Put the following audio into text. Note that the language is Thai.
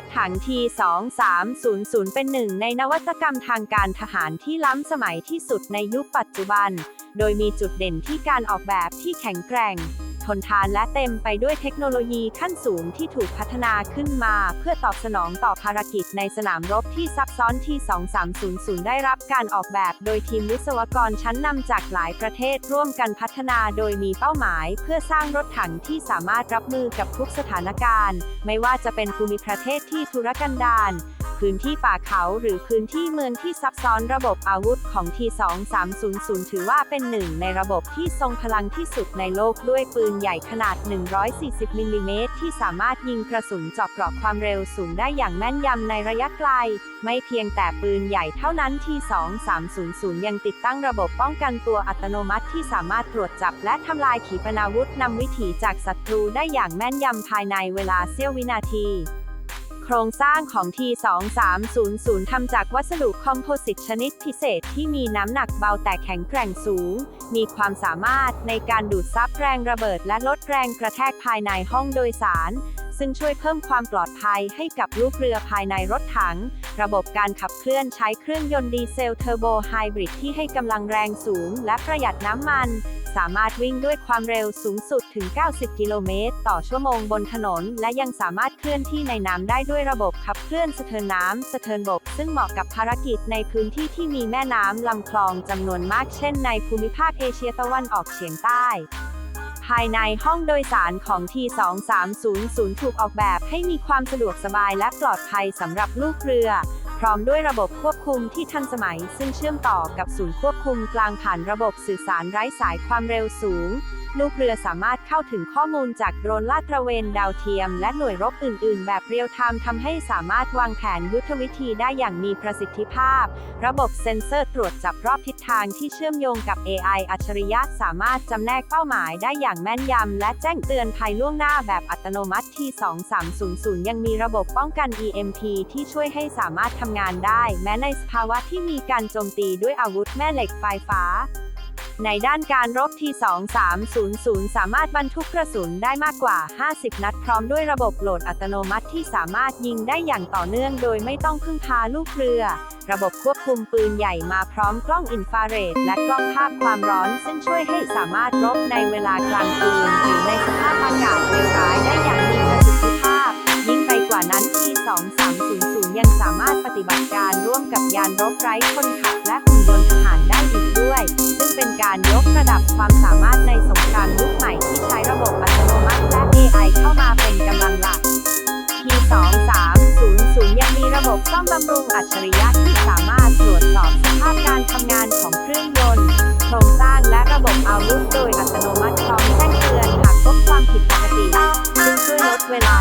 ถถัง T2300 เป็นหนึ่งในนวัตกรรมทางการทหารที่ล้ำสมัยที่สุดในยุคปัจจุบัน โดยมีจุดเด่นที่การออกแบบที่แข็งแกร่ง ทนทานและเต็มไปด้วยเทคโนโลยีขั้นสูงที่ถูกพัฒนาขึ้นมา เพื่อตอบสนองต่อภารกิจในสนามรบที่ซับซ้อนที่ 2300 ได้รับการออกแบบโดยทีมวิศวกรชั้นนำจากหลายประเทศร่วมกันพัฒนาโดยมีเป้าหมาย เพื่อสร้างรถถังที่สามารถรับมือกับทุกสถานการณ์ ไม่ว่าจะเป็นภูมิประเทศที่ทุรกันดาร พื้นที่ป่าเขาหรือพื้นที่เมืองที่ซับซ้อนระบบอาวุธของ T2300 ถือว่าเป็นหนึ่งในระบบที่ทรงพลังที่สุดในโลกด้วยปืนใหญ่ขนาด 140 มิลลิเมตรที่สามารถยิงกระสุนเจาะเกราะความเร็วสูงได้อย่างแม่นยำในระยะไกล ไม่เพียงแต่ปืนใหญ่เท่านั้น T2300 ยังติดตั้งระบบป้องกันตัวอัตโนมัติที่สามารถตรวจจับและทำลายขีปนาวุธนำวิถีจากศัตรูได้อย่างแม่นยำภายในเวลาเสี้ยววินาที ครงสร้างของ T2300 ทำจากวัสดุคอมโพสิตชนิดพิเศษที่มีน้ำหนักเบาแต่แข็งแกร่งสูง มีความสามารถในการดูดซับแรงระเบิดและลดแรงกระแทกภายในห้องโดยสาร ซึ่งช่วยเพิ่มความปลอดภัยให้กับลูกเรือภายในรถถัง ระบบการขับเคลื่อนใช้เครื่องยนต์ดีเซลเทอร์โบไฮบริดที่ให้กำลังแรงสูงและประหยัดน้ำมัน สามารถวิ่งด้วยความเร็วสูงสุดถึง 90 กิโลเมตร ต่อชั่วโมงบนถนน และยังสามารถเคลื่อนที่ในน้ำได้ด้วยระบบขับเคลื่อนสะเทินน้ำสะเทินบก ซึ่งเหมาะกับภารกิจในพื้นที่ที่มีแม่น้ำลำคลองจำนวนมากเช่นในภูมิภาคเอเชียตะวันออกเฉียงใต้ภายในห้องโดยสารของ T2300 ถูกออกแบบให้มีความสะดวกสบายและปลอดภัยสำหรับลูกเรือ พร้อมด้วยระบบควบคุมที่ทันสมัย ซึ่งเชื่อมต่อกับศูนย์ควบคุมกลางผ่านระบบสื่อสารไร้สายความเร็วสูง ลูกเรือสามารถเข้าถึงข้อมูลจากโดรนลาดตระเวนดาวเทียม และหน่วยรบอื่น ๆ แบบเรียลไทม์ทำให้สามารถวางแผนยุทธวิธีได้อย่างมีประสิทธิภาพ ระบบเซ็นเซอร์ตรวจจับรอบทิศทางที่เชื่อมโยงกับ AI อัจฉริยะสามารถจำแนกเป้าหมายได้อย่างแม่นยำ และแจ้งเตือนภัยล่วงหน้าแบบอัตโนมัติที่ 2300 ยังมีระบบป้องกัน EMP ที่ช่วยให้สามารถทำงานได้ แม้ในสภาวะที่มีการโจมตีด้วยอาวุธแม่เหล็กไฟฟ้า ในด้านการรบที่2300 สามารถบรรทุกกระสุนได้มากกว่า 50 นัดพร้อมด้วยระบบโหลดอัตโนมัติที่สามารถยิงได้อย่างต่อเนื่องโดยไม่ต้องพึ่งพาลูกเรือ ระบบควบคุมปืนใหญ่มาพร้อมกล้องอินฟราเรดและกล้องภาพความร้อนซึ่งช่วยให้สามารถรบในเวลากลางคืนหรือในสภาพอากาศเลวร้ายได้อย่าง ไร้คนขับและหุ่นยนต์ทหารได้อีกด้วย ซึ่งเป็นการยกระดับความสามารถในสงครามยุคใหม่ที่ใช้ระบบอัตโนมัติและ AI เข้ามาเป็นกำลังหลัก P2300 ยังมีระบบซ่อมบำรุงอัจฉริยะที่สามารถตรวจสอบสภาพการทำงานของเครื่องยนต์โครงสร้างและระบบอาวุธโดยอัตโนมัติพร้อมแจ้งเตือนหากพบความผิดปกติซึ่งช่วยลดเวลา